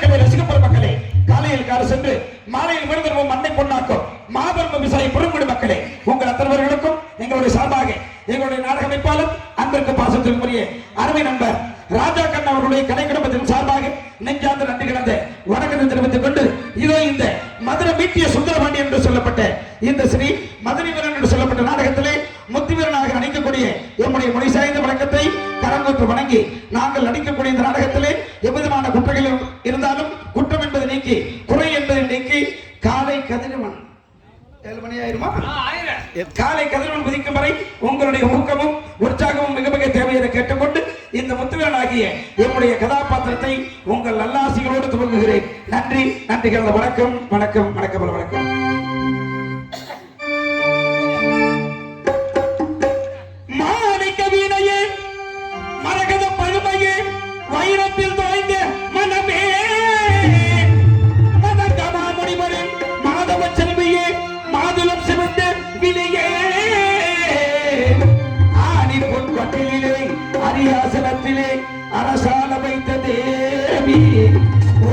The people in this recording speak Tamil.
மரியாதைக்குரிய ரசிக்கப்படும் மக்களே காலையில் கால சென்று மாலையில் விருந்தினமும் மண்ணை பொன்னாக்கும். மாபெரும் விவசாயி புறங்குடி மக்களே உங்கள் அத்தனைவர்களுக்கும் எங்களுடைய சார்பாக எங்களுடைய நாடக அமைப்பாளர் அன்பிற்கு பாசத்திற்குரிய அருமை நண்பர் ராஜா கண்ணா அவர்களுடைய கலை குடும்பத்தின் சார்பாக நெஞ்சார்ந்த நன்றி கிடந்த வணக்கத்தை தெரிவித்துக் கொண்டு இதோ இந்த மதுரை மீட்டிய சுந்தரபாண்டி என்று சொல்லப்பட்ட இந்த ஸ்ரீ வணங்கி நாங்கள் நடிக்கக்கூடிய இந்த நாடகத்திலே எவ்விதமான குற்றங்கள் இருந்தாலும் குற்றம் என்பதை நீக்கி குறை என்பதை நீக்கி காலை கதிரவன். ஏழு மணி ஆயிருமா? காலை கதிரவன் குதிக்கும் வரை உங்களுடைய ஊக்கமும் உற்சாகமும் மிக மிக தேவை என கேட்டுக்கொண்டு இந்த முத்துவீரனாகிய எம்முடைய கதாபாத்திரத்தை உங்கள் நல்லாசிகளோடு துவங்குகிறேன். நன்றி நன்றி கலந்த வணக்கம் வணக்கம் வணக்கம் வணக்கம். அரசால வைத்த தேவி. ஓ